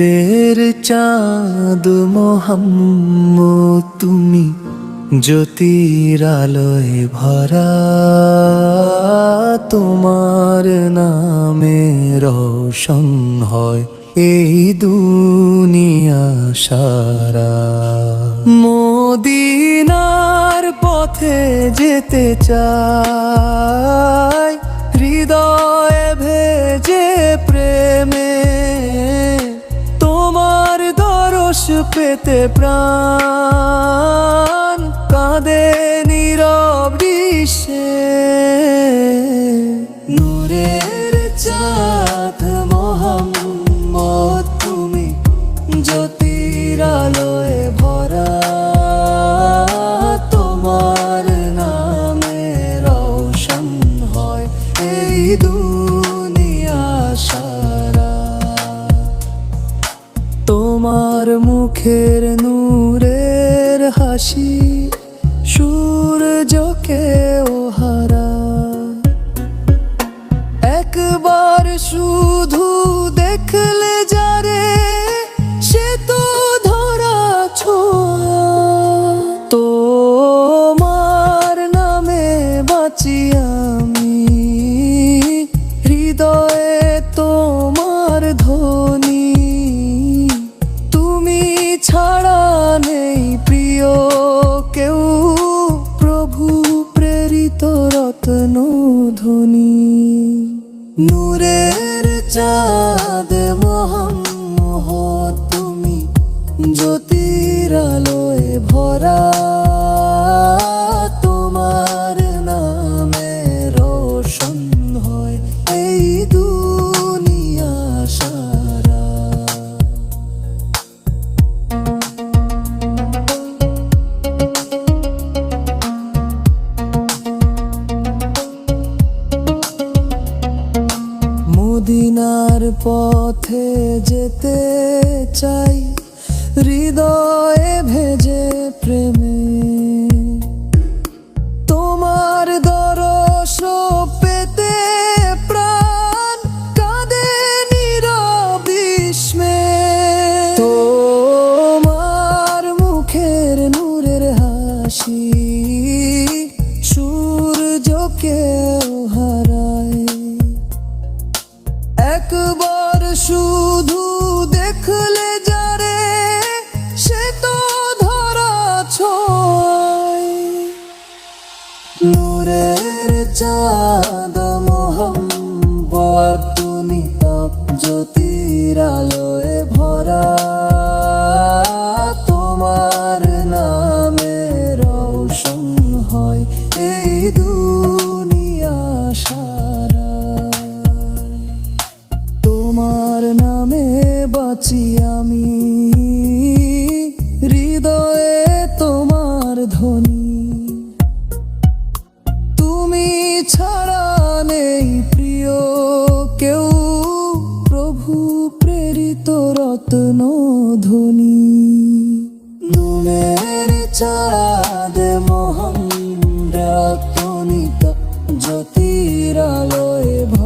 নূরের চাঁদ মোহাম্মদ, তুমি জ্যোতির আলোয় ভরা। তোমার নামে রোশন হয় এই দুনিয়া সারা। মদিনার পথে যেতে চাই, হৃদয়ে পেতে প্রাণ কাঁদে তোমার মুখের নূরের হাসি সূর্যকে ও নূরের পথে যেতে চাই, হৃদয়ে ভেজে প্রেমে। তোমার দরস পেতে প্রাণ কাঁদে নীরব বিস্মে। তোমার মুখের নূরের হাসি, সূর্যকে একবার শুধু দেখলে যারে, সে তো ধরা ছয় নূরের চাঁদ মোহাম্মদ তুমি তপ জ্যোতির আলোয় ভরা। তোমার নামে বাঁচি আমি। হৃদয়ে তোমার ধ্বনি। তুমি ছাড়া নেই প্রিয় কেউ। প্রভু প্রেরিত রত্ন ধ্বনি নুনের চাঁদ মোহন রত্নিত জ্যোতিরালয়